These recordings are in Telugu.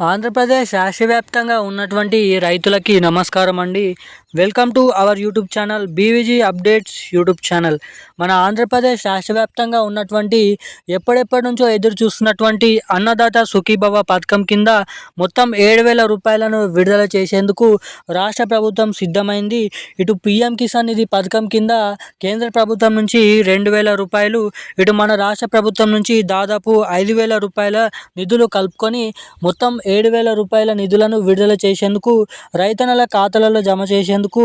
ఆంధ్రప్రదేశ్ రాష్ట్ర వ్యాప్తంగా ఉన్నటువంటి రైతులకి నమస్కారం అండి. Welcome to our YouTube channel BVG updates YouTube channel. మన ఆంధ్రప్రదేశ్ రాష్ట్ర వ్యాప్తంగా ఉన్నటువంటి ఎప్పటిప్పటి నుంచో ఎదురు చూస్తున్నటువంటి అన్నదాత సుఖీభవ పథకం కింద మొత్తం ఏడు వేల రూపాయలను విడుదల చేసేందుకు రాష్ట్ర ప్రభుత్వం సిద్ధమైంది. ఇటు పిఎం కిసాన్ నిధి పథకం కింద కేంద్ర ప్రభుత్వం నుంచి రెండు వేల రూపాయలు ఇటు మన రాష్ట్ర ప్రభుత్వం నుంచి దాదాపు ఐదు వేల రూపాయల నిధులు కలుపుకొని మొత్తం ఏడు వేల రూపాయల నిధులను విడుదల చేసేందుకు రైతన్నల ఖాతాలలో జమ చేసేందుకు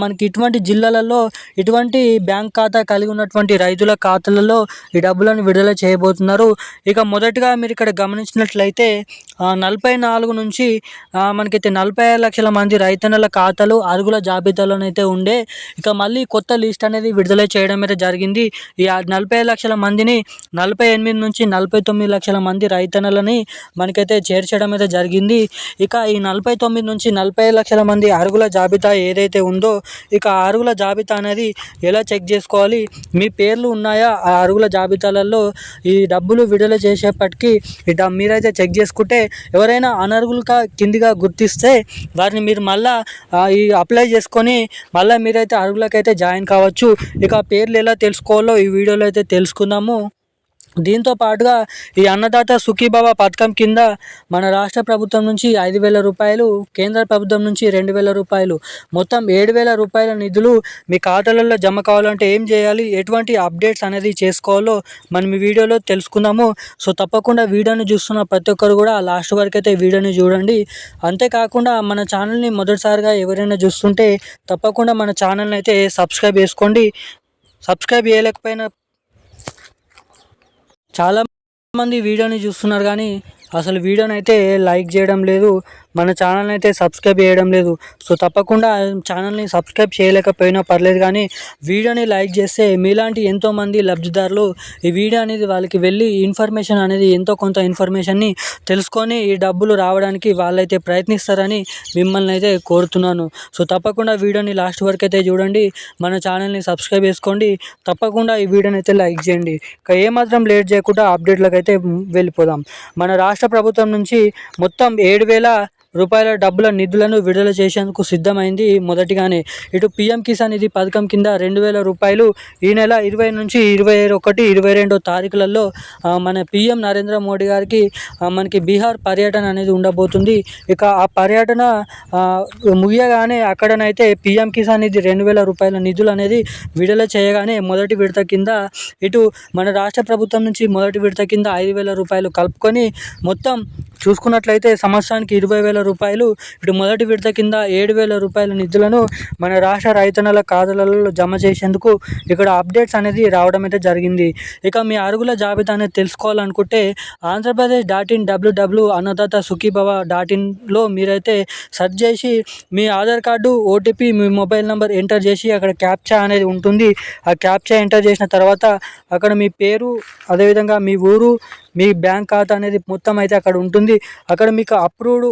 మనకి ఇటువంటి జిల్లాలలో ఇటువంటి బ్యాంక్ ఖాతా కలిగి ఉన్నటువంటి రైతుల ఖాతాలలో ఈ డబ్బులను విడుదల చేయబోతున్నారు. ఇక మొదటగా మీరు ఇక్కడ గమనించినట్లయితే నలభై నాలుగు నుంచి మనకైతే నలభై ఐదు లక్షల మంది రైతన్నల ఖాతాలు అరుగుల జాబితాలోనైతే ఉండే ఇక మళ్ళీ కొత్త లిస్ట్ అనేది విడుదల చేయడం అయితే జరిగింది. ఈ నలభై లక్షల మందిని నలభై ఎనిమిది నుంచి నలభై తొమ్మిది లక్షల మంది రైతన్నలని మనకైతే చేర్చడం అయితే జరిగింది. ఇక ఈ నలభై తొమ్మిది నుంచి నలభై లక్షల మంది అరుగుల జాబితా ఏదైతే ఉందో ఇక ఆ అరుగుల జాబితా అనేది ఎలా చెక్ చేసుకోవాలి? మీ పేర్లు ఉన్నాయా? ఆ అరుగుల జాబితాలలో ఈ డబ్బులు విడుదల చేసేప్పటికీ ఇట మీరైతే చెక్ చేసుకుంటే ఎవరైనా అనర్హులుగా కిందిగా గుర్తిస్తే వారిని మీరు మళ్ళా ఈ అప్లై చేసుకొని మళ్ళీ మీరైతే అరుగులకైతే జాయిన్ కావచ్చు. ఇక పేర్లు ఎలా తెలుసుకోవాలో ఈ వీడియోలో అయితే తెలుసుకుందాము. దీంతో పాటుగా ఈ అన్నదాత సుఖీబాబా పథకం కింద మన రాష్ట్ర ప్రభుత్వం నుంచి ఐదు వేల రూపాయలు కేంద్ర ప్రభుత్వం నుంచి రెండు వేల రూపాయలు మొత్తం ఏడు వేల రూపాయల నిధులు మీ ఖాతాలలో జమ కావాలంటే ఏం చేయాలి? ఎటువంటి అప్డేట్స్ అనేది చేసుకోవాలో మనం ఈ వీడియోలో తెలుసుకుందాము. సో తప్పకుండా వీడియోని చూస్తున్న ప్రతి ఒక్కరు కూడా లాస్ట్ వరకు అయితే వీడియోని చూడండి. అంతేకాకుండా మన ఛానల్ని మొదటిసారిగా ఎవరైనా చూస్తుంటే తప్పకుండా మన ఛానల్ని అయితే సబ్స్క్రైబ్ చేసుకోండి. సబ్స్క్రైబ్ చేయలేకపోయినా చాలా మంది వీడియోని చూస్తున్నారు కానీ అసలు వీడియోని అయితే లైక్ చేయడం లేదు. మన ఛానల్ని అయితే సబ్స్క్రైబ్ చేయడం లేదు. సో తప్పకుండా ఛానల్ని సబ్స్క్రైబ్ చేయలేకపోయినా పర్లేదు కానీ వీడియోని లైక్ చేస్తే మీలాంటి ఎంతోమంది లబ్ధిదారులు ఈ వీడియో అనేది వాళ్ళకి వెళ్ళి ఇన్ఫర్మేషన్ అనేది ఎంతో కొంత ఇన్ఫర్మేషన్ని తెలుసుకొని ఈ డబ్బులు రావడానికి వాళ్ళైతే ప్రయత్నిస్తారని మిమ్మల్ని అయితే కోరుతున్నాను. సో తప్పకుండా వీడియోని లాస్ట్ వరకు అయితే చూడండి మన ఛానల్ని సబ్స్క్రైబ్ చేసుకోండి తప్పకుండా ఈ వీడియోని అయితే లైక్ చేయండి. ఇక ఏమాత్రం లేట్ చేయకుండా అప్డేట్లకు అయితే వెళ్ళిపోదాం. మన రాష్ట్ర ప్రభుత్వం నుంచి మొత్తం ఏడు వేల రూపాయల డబ్బుల నిధులను విడుదల చేసేందుకు సిద్ధమైంది మొదటిగానే. ఇటు పీఎం కిసాన్ నిధి పథకం కింద రెండు వేల రూపాయలు ఈ నెల ఇరవై నుంచి ఇరవై ఒకటి ఇరవై రెండో తారీఖులలో మన పీఎం నరేంద్ర మోడీ గారికి మనకి బీహార్ పర్యటన అనేది ఉండబోతుంది. ఇక ఆ పర్యటన ముగియగానే అక్కడనైతే పీఎం కిసాన్ నిధి రెండు వేల రూపాయల నిధులు అనేది విడుదల చేయగానే మొదటి విడత కింద ఇటు మన రాష్ట్ర ప్రభుత్వం నుంచి మొదటి విడత కింద ఐదు వేల రూపాయలు కలుపుకొని మొత్తం చూసుకున్నట్లయితే సంవత్సరానికి ఇరవై వేల రూపాయలు ఇటు మొదటి విడత కింద ఏడు వేల రూపాయల నిధులను మన రాష్ట్ర రైతన్నల ఖాతాలలో జమ చేసేందుకు ఇక్కడ అప్డేట్స్ అనేది రావడం అయితే జరిగింది. ఇక మీ అరుగుల జాబితా అనేది తెలుసుకోవాలనుకుంటే Andhra Pradesh dot in W W Annadata Sukhibhava dot ఇన్లో మీరైతే సెర్చ్ చేసి మీ ఆధార్ కార్డు ఓటీపీ మీ మొబైల్ నెంబర్ ఎంటర్ చేసి అక్కడ క్యాప్చా అనేది ఉంటుంది. ఆ క్యాప్చా ఎంటర్ చేసిన తర్వాత అక్కడ మీ పేరు అదేవిధంగా మీ ఊరు మీ బ్యాంక్ ఖాతా అనేది మొత్తం అయితే అక్కడ ఉంటుంది. అక్కడ మీకు అప్రూవ్డ్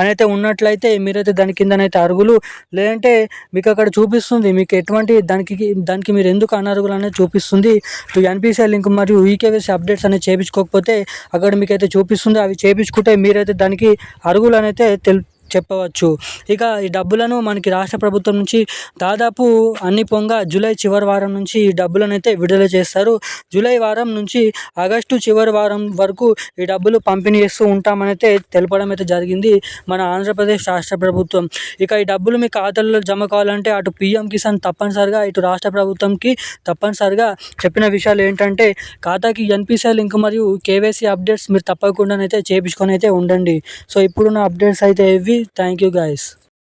అనైతే ఉన్నట్లయితే మీరైతే దాని కిందనైతే అరుగులు లేదంటే మీకు అక్కడ చూపిస్తుంది మీకు ఎటువంటి దానికి దానికి మీరు ఎందుకు అనర్హులు అనేది చూపిస్తుంది. ఎన్పిసిఐ లింక్ మరియు ఈకేవీసీ అప్డేట్స్ అనేది చేయించుకోకపోతే అక్కడ మీకు అయితే చూపిస్తుంది. అవి చేయించుకుంటే మీరైతే దానికి అరుగులు అనేది తెలు చెప్పవచ్చు. ఇక ఈ డబ్బులను మనకి రాష్ట్ర ప్రభుత్వం నుంచి దాదాపు అన్ని పొంగ జూలై చివరి వారం నుంచి ఈ డబ్బులను అయితే విడుదల చేస్తారు. జూలై వారం నుంచి ఆగస్టు చివరి వారం వరకు ఈ డబ్బులు పంపిణీ చేస్తూ ఉంటామనైతే తెలపడం అయితే జరిగింది మన ఆంధ్రప్రదేశ్ రాష్ట్ర ప్రభుత్వం. ఇక ఈ డబ్బులు మీ ఖాతాల్లో జమ కావాలంటే అటు పిఎం కిసాన్ తప్పనిసరిగా ఇటు రాష్ట్ర ప్రభుత్వంకి తప్పనిసరిగా చెప్పిన విషయాలు ఏంటంటే ఖాతాకి ఎన్పిసిఐ లింక్ మరియు కేవైసీ అప్డేట్స్ మీరు తప్పకుండా అయితే చేయించుకొని అయితే ఉండండి. సో ఇప్పుడున్న అప్డేట్స్ అయితే ఇవి. Thank you guys